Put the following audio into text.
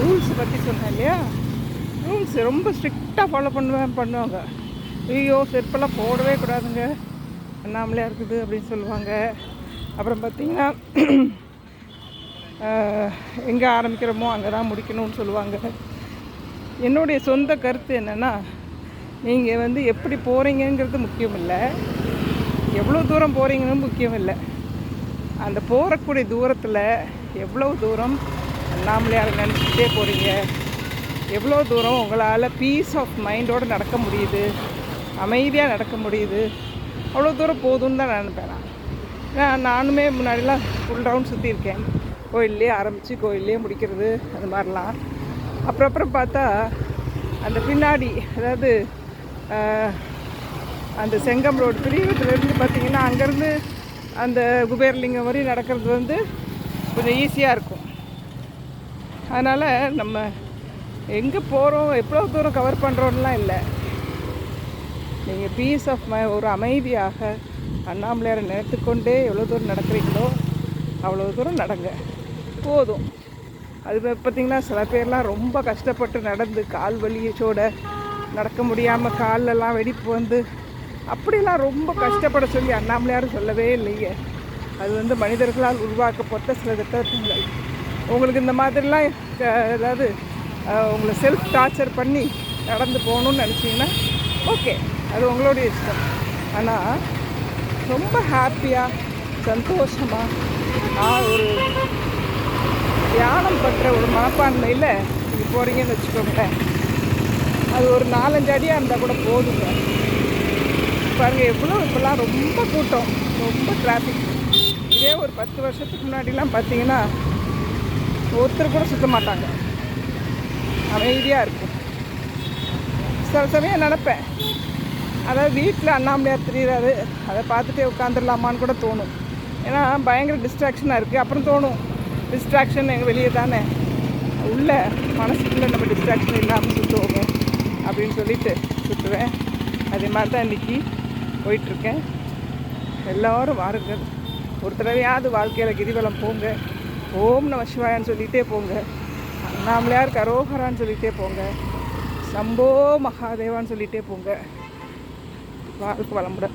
Rules பற்றி சொன்னேன் இல்லையா? ரூல்ஸ் ரொம்ப ஸ்ட்ரிக்டாக ஃபாலோ பண்ணுவேன் பண்ணுவாங்க. ஐயோ செருப்பெல்லாம் போடவே கூடாதுங்க. அண்ணாமலையாக இருக்குது அப்படின்னு சொல்லுவாங்க. அப்புறம் பார்த்திங்கன்னா எங்கே ஆரம்பிக்கிறோமோ அங்கே தான் முடிக்கணும்னு சொல்லுவாங்க. என்னுடைய சொந்த கருத்து என்னென்னா நீங்கள் வந்து எப்படி போகிறீங்கங்கிறது முக்கியம் இல்லை. எவ்வளோ தூரம் போகிறீங்கன்னு முக்கியம் இல்லை. அந்த போகக்கூடிய தூரத்தில் எவ்வளோ தூரம் அண்ணாமலையார் நினச்சிக்கிட்டே போகிறீங்க எவ்வளோ தூரம் உங்களால் பீஸ் ஆஃப் மைண்டோடு நடக்க முடியுது? அமைதியாக நடக்க முடியுது? அவ்வளோ தூரம் போதும்னு தான் நினைப்பேன் நான். ஏன்னா நானுமே முன்னாடிலாம் ஃபுல் ரவுண்ட் சுற்றியிருக்கேன் கோயில்லையே ஆரம்பித்து கோயில்லையே முடிக்கிறது அது மாதிரிலாம். அப்புறம் அப்புறம் பார்த்தா அந்த பின்னாடி அதாவது அந்த செங்கம் ரோடு பிரிவத்துலேருந்து பார்த்திங்கன்னா அங்கேருந்து அந்த குபேர்லிங்கம் வரையும் நடக்கிறது வந்து கொஞ்சம் ஈஸியாக இருக்கும். அதனால் நம்ம எங்கே போகிறோம் எவ்வளோ தூரம் கவர் பண்ணுறோன்னெலாம் இல்லை. நீங்கள் பீஸ் ஆஃப் மை ஒரு அமைதியாக அண்ணாமலையாரை நினைத்துக்கொண்டே எவ்வளோ தூரம் நடக்கிறீங்களோ அவ்வளோ தூரம் நடங்க. போதும். அது பார்த்திங்கன்னா சில பேர்லாம் ரொம்ப கஷ்டப்பட்டு நடந்து கால் வலியோட நடக்க முடியாமல் கால்லெல்லாம் வெடிப்பு வந்து அப்படிலாம் ரொம்ப கஷ்டப்பட சொல்லி அண்ணாமலையாரும் சொல்லவே இல்லையே அது வந்து மனிதர்களால் உருவாக்கப்பட்ட சில திட்டங்கள் உங்களுக்கு இந்த மாதிரிலாம் ஏதாவது அதாவது உங்களை செல்ஃப் டார்ச்சர் பண்ணி நடந்து போகணுன்னு நினச்சிங்கன்னா ஓகே அது உங்களுடைய இஷ்டம். ஆனால் ரொம்ப ஹாப்பியாக சந்தோஷமாக ஒரு தியானம் பண்ணுற ஒரு மனப்பான்மையில் நீங்கள் போகிறீங்கன்னு வச்சுக்கோங்களேன். அது ஒரு நாலஞ்சு அடியாக இருந்தால் கூட போதுங்க. பாருங்கள் எவ்வளோ இப்போல்லாம் ரொம்ப கூட்டம் ரொம்ப டிராஃபிக் இதே ஒரு பத்து வருஷத்துக்கு முன்னாடிலாம் பார்த்தீங்கன்னா ஒருத்தர் கூட சுற்ற மாட்டாங்க. அமைதியாக இருக்கும். சில சமயம் நினப்பேன். அதாவது வீட்டில் அண்ணாமலையார் தெரியுறாரு. அதை பார்த்துட்டே உட்காந்துடலாமான்னு கூட தோணும். ஏன்னா பயங்கர டிஸ்ட்ராக்ஷனாக இருக்குது அப்புறம் தோணும். டிஸ்ட்ராக்ஷன் எங்கள் வெளியே தானே? உள்ள மனசுக்குள்ளே நம்ம டிஸ்ட்ராக்ஷன் இல்லாமல் சுற்றுவோங்க அப்படின்னு சொல்லிட்டு சுற்றுவேன் அதே மாதிரி தான் இன்றைக்கி போயிட்டுருக்கேன் எல்லோரும் வாருங்கள். ஒரு தடவையாவது வாழ்க்கையில் கிரிவலம் போங்க. ஓம் நம சிவாயான்னு சொல்லிகிட்டே போங்க. அண்ணாமலையார் கரோகரான்னு சொல்லிகிட்டே போங்க. சம்போ மகாதேவான்னு சொல்லிகிட்டே போங்க. வாழ்க்கை வளமுடன்.